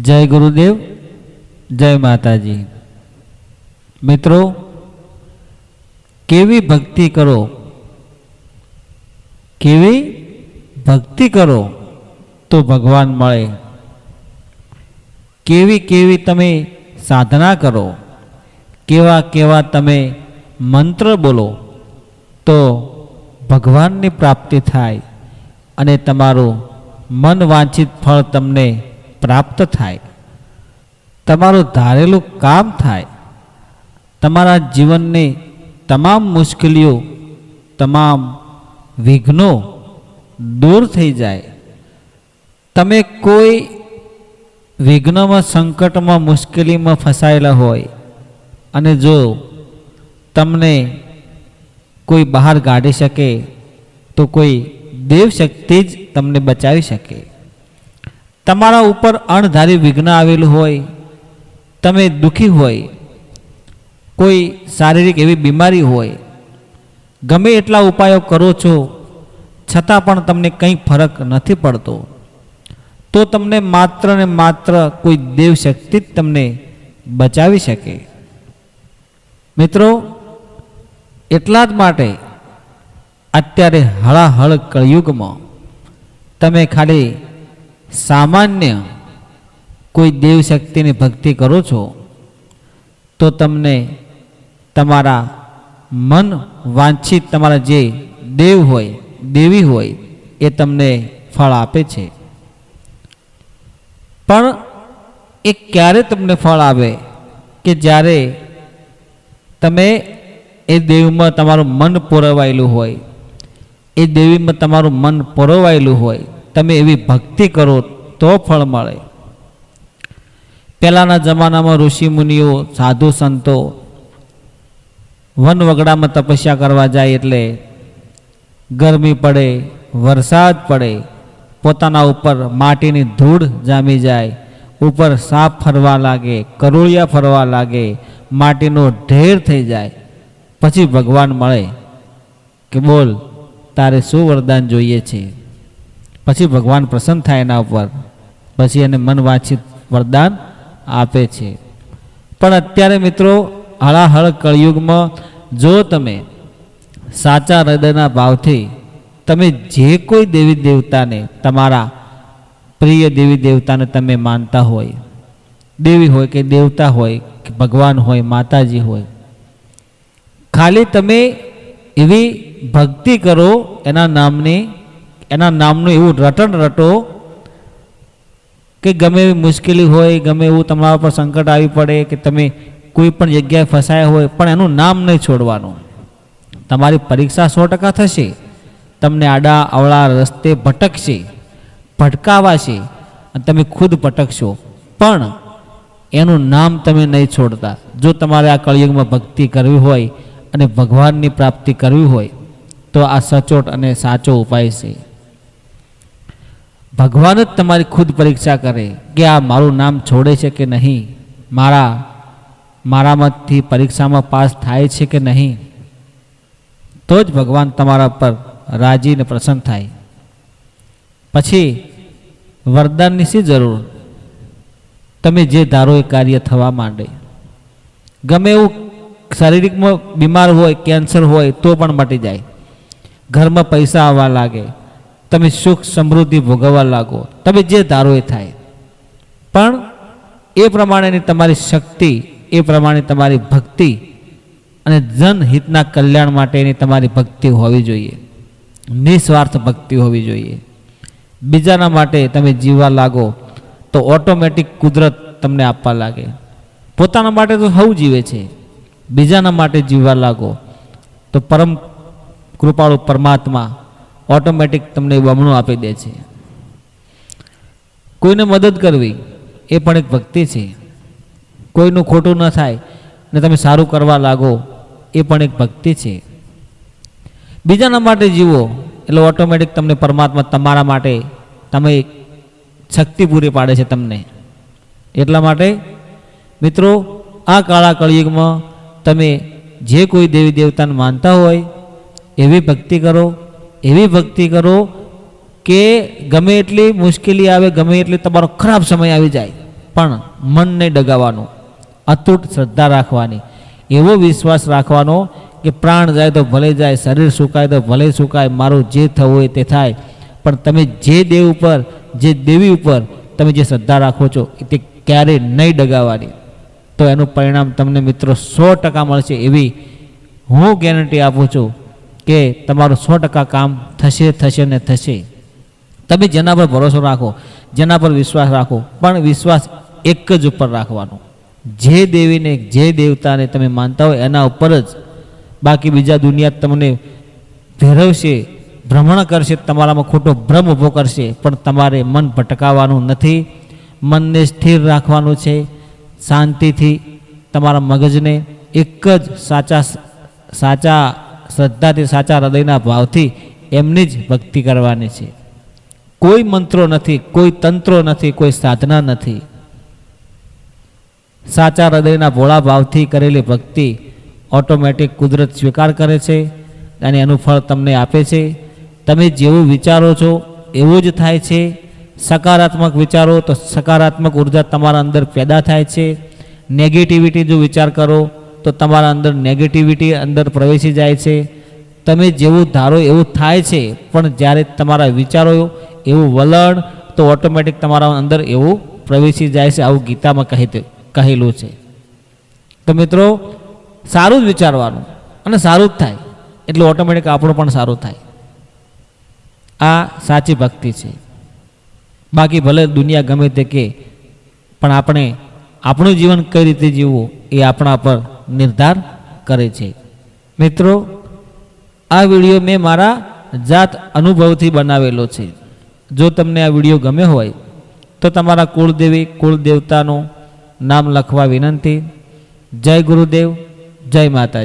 જય ગુરુદેવ, જય માતાજી. મિત્રો, કેવી ભક્તિ કરો? કેવી ભક્તિ કરો તો ભગવાન મળે. કેવી કેવી તમે સાધના કરો, કેવા કેવા તમે મંત્ર બોલો, તો ભગવાનની પ્રાપ્તિ થાય અને તમારું મન વાંછિત ફળ તમને પ્રાપ્ત થાય. તમારું ધારેલું કામ થાય. તમારા જીવનની તમામ મુશ્કેલીઓ, તમામ વિઘ્નો દૂર થઈ જાય. તમે કોઈ વિઘ્નમાં, સંકટમાં, મુશ્કેલીમાં ફસાયેલા હોય અને જો તમને કોઈ બહાર કાઢી શકે, તો કોઈ દેવ શક્તિ જ તમને બચાવી શકે. તમારા ઉપર અણધારી વિઘ્ન આવેલું હોય, તમે દુઃખી હોય, કોઈ શારીરિક એવી બીમારી હોય, ગમે એટલા ઉપાયો કરો છો, છતાં પણ તમને કંઈ ફરક નથી પડતો, તો તમને માત્ર ને માત્ર કોઈ દેવ શક્તિ જ તમને બચાવી શકે. મિત્રો, એટલા જ માટે અત્યારે હળાહળ કળયુગમાં તમે ખાલી સામાન્ય કોઈ દેવ શક્તિની ભક્તિ કરો છો, તો તમને તમારા મન વાંછિત તમારા જે દેવ હોય, દેવી હોય, એ તમને ફળ આપે છે. પણ એ ક્યારે તમને ફળ આવે કે જ્યારે તમે એ દેવમાં તમારું મન પોરવાયેલું હોય, એ દેવીમાં તમારું મન પરોવાયેલું હોય તમે એવી ભક્તિ કરો તો ફળ મળે. પહેલાંના જમાનામાં ઋષિ મુનિઓ, સાધુ સંતો વન વગડામાં તપસ્યા કરવા જાય એટલે ગરમી પડે, વરસાદ પડે, પોતાના ઉપર માટીની ધૂળ જામી જાય, ઉપર સાપ ફરવા લાગે, કરોળિયા ફરવા લાગે, માટીનો ઢેર થઈ જાય. પછી ભગવાન મળે કે બોલ, તારે શું વરદાન જોઈએ છે? પછી ભગવાન પ્રસન્ન થાય એના ઉપર. પછી એને મન વાંચિત વરદાન આપે છે. પણ અત્યારે મિત્રો, હળાહળ કળયુગમાં જો તમે સાચા હૃદયના ભાવથી તમે જે કોઈ દેવી દેવતાને, તમારા પ્રિય દેવી દેવતાને તમે માનતા હોય, દેવી હોય કે દેવતા હોય, કે ભગવાન હોય, માતાજી હોય, ખાલી તમે એવી ભક્તિ કરો એના નામની એના નામનું એવું રટણ રટો કે ગમે એવી મુશ્કેલી હોય, ગમે એવું તમારા પર સંકટ આવી પડે કે તમે કોઈ પણ જગ્યાએ ફસાયા હોય, પણ એનું નામ નહીં છોડવાનું. તમારી પરીક્ષા સો ટકા થશે. તમને આડા અવળા રસ્તે ભટકશે, ભટકાવાશે, અને તમે ખુદ ભટકશો. પણ એનું નામ તમે નહીં છોડતા. જો તમારે આ કળિયુગમાં ભક્તિ કરવી હોય અને ભગવાનની પ્રાપ્તિ કરવી હોય, તો આ સચોટ અને સાચો ઉપાય છે. ભગવાન જ તમારી ખુદ પરીક્ષા કરે કે આ મારું નામ છોડે છે કે નહીં? મારા, મારામાંથી પરીક્ષામાં પાસ થાય છે કે નહીં? તો જ ભગવાન તમારા પર રાજીને પ્રસન્ન થાય. પછી વરદાનની શી જરૂર? તમે જે ધારો એ કાર્ય થવા માંડે. ગમે એવું શારીરિકમાં બીમાર હોય, કેન્સર હોય તો પણ મટી જાય. ઘરમાં પૈસા આવવા લાગે. તમે સુખ સમૃદ્ધિ ભોગવવા લાગો, તમે જે ધારો એ થાય. પણ એ પ્રમાણેની તમારી શક્તિ, એ પ્રમાણે તમારી ભક્તિ અને જનહિતના કલ્યાણ માટેની તમારી ભક્તિ હોવી જોઈએ. નિસ્વાર્થ ભક્તિ હોવી જોઈએ. બીજાના માટે તમે જીવવા લાગો તો ઓટોમેટિક કુદરત તમને આપવા લાગે. પોતાના માટે તો સૌ જીવે છે. બીજાના માટે જીવવા લાગો તો પરમ કૃપાળુ પરમાત્મા ઓટોમેટિક તમને બમણું આપી દે છે. કોઈને મદદ કરવી એ પણ એક ભક્તિ છે. કોઈનું ખોટું ન થાય ને તમે સારું કરવા લાગો એ પણ એક ભક્તિ છે. બીજાના માટે જીવો એટલે ઓટોમેટિક તમને પરમાત્મા તમારા માટે તમે શક્તિ પૂરી પાડે છે તમને. એટલા માટે મિત્રો, આ કાળા કળિયુગમાં તમે જે કોઈ દેવી દેવતાને માનતા હોય એવી ભક્તિ કરો એવી ભક્તિ કરો કે ગમે એટલી મુશ્કેલી આવે, ગમે એટલી તમારો ખરાબ સમય આવી જાય, પણ મન નહીં ડગાવવાનું. અતૂટ શ્રદ્ધા રાખવાની. એવો વિશ્વાસ રાખવાનો કે પ્રાણ જાય તો ભલે જાય, શરીર સુકાય તો ભલે સુકાય, મારું જે થવું હોય તે થાય. પણ તમે જે દેવ ઉપર, જે દેવી ઉપર તમે જે શ્રદ્ધા રાખો છો તે ક્યારેય નહીં ડગાવવાની. તો એનું પરિણામ તમને મિત્રો સો ટકા મળશે એવી હું ગેરંટી આપું છું. કે તમારું સો ટકા કામ થશે થશે ને થશે. તમે જેના પર ભરોસો રાખો, જેના પર વિશ્વાસ રાખો, પણ વિશ્વાસ એક જ ઉપર રાખવાનો. જે દેવીને, જે દેવતાને તમે માનતા હોય એના ઉપર જ. બાકી બીજા દુનિયા તમને ભેરવશે ભ્રમણ કરશે, તમારામાં ખોટો ભ્રમ ઊભો કરશે, પણ તમારે મન ભટકાવવાનું નથી. મનને સ્થિર રાખવાનું છે, શાંતિથી તમારા મગજને એક જ સાચા સાચા શ્રદ્ધાથી સાચા હૃદયના ભાવથી એમની જ ભક્તિ કરવાની છે. કોઈ મંત્રો નથી, કોઈ તંત્રો નથી, કોઈ સાધના નથી. સાચા હૃદયના ભોળા ભાવથી કરેલી ભક્તિ ઓટોમેટિક કુદરત સ્વીકાર કરે છે અને એનું ફળ તમને આપે છે. તમે જેવું વિચારો છો, એવું જ થાય છે. સકારાત્મક વિચારો તો સકારાત્મક ઊર્જા તમારા અંદર પેદા થાય છે. નેગેટિવિટી જો વિચાર કરો તો તમારા અંદર નેગેટિવિટી અંદર પ્રવેશી જાય છે. તમે જેવું ધારો એવું થાય છે, પણ જ્યારે તમારા વિચારો એવું વલણ, તો ઓટોમેટિક તમારા અંદર એવું પ્રવેશી જાય છે, આવું ગીતામાં કહી કહેલું છે. તો મિત્રો, સારું જ વિચારવાનું અને સારું જ થાય, એટલે ઓટોમેટિક આપણું પણ સારું થાય. આ સાચી ભક્તિ છે. બાકી ભલે દુનિયા ગમે તે કે, પણ આપણે આપણું જીવન કઈ રીતે જીવવું એ આપણા પર નિર્ધાર કરે છે. મિત્રો, આ વીડિયો મેં મારા જાત અનુભવથી બનાવેલો છે. જો તમને આ વીડિયો ગમ્યો હોય, તો તમારા કુળદેવી, કુળદેવતાનું નામ લખવા વિનંતી. જય ગુરુદેવ, જય માતાજી.